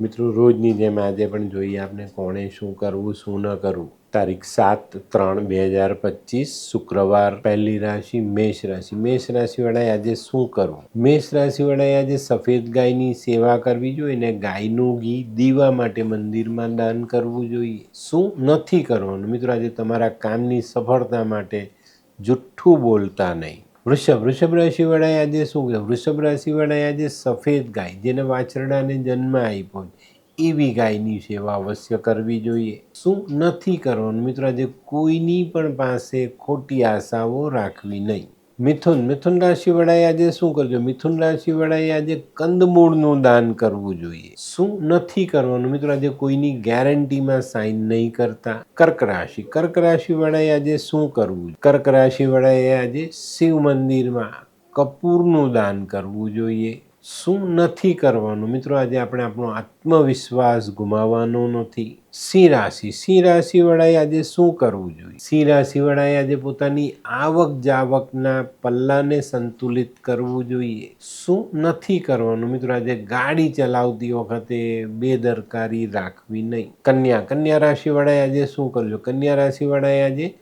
મિત્રો, રોજની જેમ આજે પણ જોઈએ આપણે કોણે શું કરવું, શું ન કરવું. તારીખ સાત ત્રણ બે હજાર પચીસ, શુક્રવાર, પહેલી રાશિ, મેષ રાશિ. મેષ રાશિવાળાએ આજે શું કરવું? મેષ રાશિવાળાએ આજે સફેદ ગાયની સેવા કરવી જોઈએ ને ગાયનું ઘી દીવા માટે મંદિરમાં દાન કરવું જોઈએ. શું નથી કરવાનું? મિત્રો, આજે તમારા કામની સફળતા માટે જુઠ્ઠું બોલતા નહીં. વૃષભ. વૃષભ રાશિવાળાએ આજે શું કહ્યું વૃષભ રાશિવાળાએ આજે સફેદ ગાય, જેને વાછરડાને જન્મ આપ્યો એવી ગાયની સેવા અવશ્ય કરવી જોઈએ. શું નથી કરવાનું? મિત્રો, આજે કોઈની પણ પાસે ખોટી આશાઓ રાખવી નહીં. મિથુન મિથુન રાશિવાળાએ આજે શું કરજો? મિથુન રાશિવાળાએ આજે કંદમૂળનું દાન કરવું જોઈએ. શું નથી કરવાનું? મિત્રો, આજે કોઈની ગેરંટીમાં સાઇન નહીં કરતા. કર્ક રાશિ. કર્ક રાશિવાળાએ આજે શું કરવું કર્ક રાશિવાળાએ આજે શિવ મંદિરમાં કપૂરનું દાન કરવું જોઈએ. શું નથી કરવાનું? મિત્રો, આજે આપણે આપણો આત્મવિશ્વાસ ગુમાવવાનો નથી. સિંહ રાશિ? સિંહ રાશિવાળાએ આજે શું કરવું જોઈએ? સિંહ રાશિવાળાએ આજે પોતાની આવક જાવકના પલ્લાને સંતુલિત કરવું જોઈએ. શું નથી કરવાનું? મિત્રો, આજે ગાડી ચલાવતી વખતે બેદરકારી રાખવી નહીં. કન્યા? કન્યા રાશિવાળાએ આજે શું કરજો કન્યા રાશિવાળાએ આજે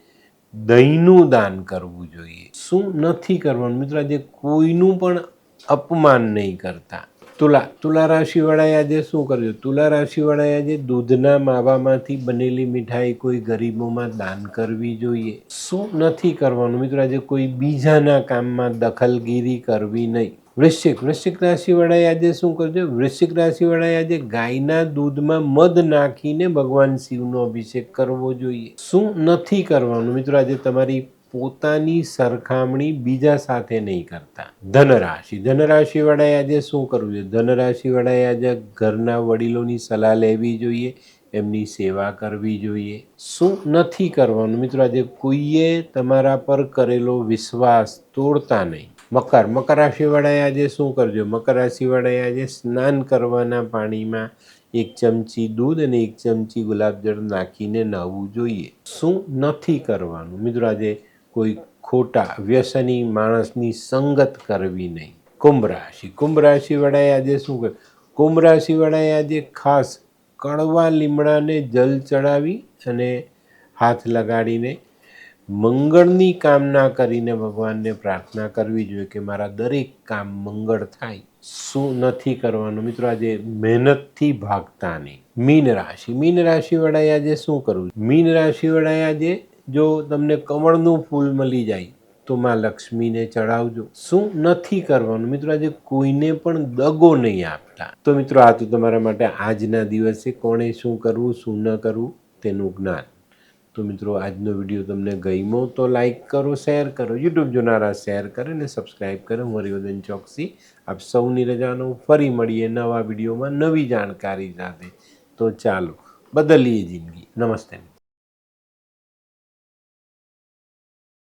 દહીંનું દાન કરવું જોઈએ. શું નથી કરવાનું? મિત્રો, આજે કોઈનું પણ અપમાન નહીં કરતા. તુલા તુલા રાશિવાળાએ આજે શું કર્યું? તુલા રાશિવાળાએ આજે દૂધના માવામાંથી બનેલી મીઠાઈ કોઈ ગરીબોમાં દાન કરવી જોઈએ. શું નથી કરવાનું? મિત્રો, આજે કોઈ બીજાના કામમાં દખલગીરી કરવી નહીં. વૃશ્ચિક વૃશ્ચિક રાશિવાળાએ આજે શું કરજો વૃશ્ચિક રાશિવાળાએ આજે ગાયના દૂધમાં મધ નાખીને ભગવાન શિવનો અભિષેક કરવો જોઈએ. શું નથી કરવાનું? મિત્રો, આજે તમારી પોતાની સરખામણી બીજા સાથે નહીં કરતા. ધનરાશિ. ધનરાશિવાળાએ આજે શું કરવું જોઈએ? ધનરાશિવાળાએ આજે ઘરના વડીલોની સલાહ લેવી જોઈએ, એમની સેવા કરવી જોઈએ. શું નથી કરવાનું? મિત્રો, આજે કોઈએ તમારા પર કરેલો વિશ્વાસ તોડતા નહીં. મકર. મકર રાશિવાળાએ આજે શું કરજો? મકર રાશિવાળાએ આજે સ્નાન કરવાના પાણીમાં એક ચમચી દૂધ અને એક ચમચી ગુલાબજળ નાખીને નહાવું જોઈએ. શું નથી કરવાનું? મિત્રો, આજે કોઈ ખોટા વ્યસની માણસની સંગત કરવી નહીં. કુંભ રાશિ. કુંભ રાશિવાળાએ આજે શું કર કુંભ રાશિવાળાએ આજે ખાસ કડવા લીમડાને જલ ચડાવી અને હાથ લગાડીને મંગળની કામના કરીને ભગવાનને પ્રાર્થના કરવી જોઈએ કે મારા દરેક કામ મંગળ થાય. શું નથી કરવાનું? મિત્રો, આજે મહેનતથી ભાગતા નહીં. મીન રાશિ. મીન રાશિવાળાએ આજે શું કરવું મીન રાશિવાળાએ આજે જો તમને કમળનું ફૂલ મળી જાય, તો માં લક્ષ્મીને ચડાવજો શું નથી કરવાનું? મિત્રો, આજે કોઈને પણ દગો નહીં આપતા. તો મિત્રો, આ તો તમારા માટે આજના દિવસે કોણે શું કરવું, શું ન કરવું, તેનું જ્ઞાન. તો મિત્રો, આજનો વીડિયો તમને ગમ્યો તો લાઇક કરો, શેર કરો. યુટ્યુબ જોનારા શેર કરે ને સબસ્ક્રાઈબ કરે. હું હરિવર્ધન ચોકસી. આપ સૌની રજાનો ફરી મળીએ નવા વિડીયોમાં નવી જાણકારી સાથે. તો ચાલો, બદલીએ જિંદગી. નમસ્તે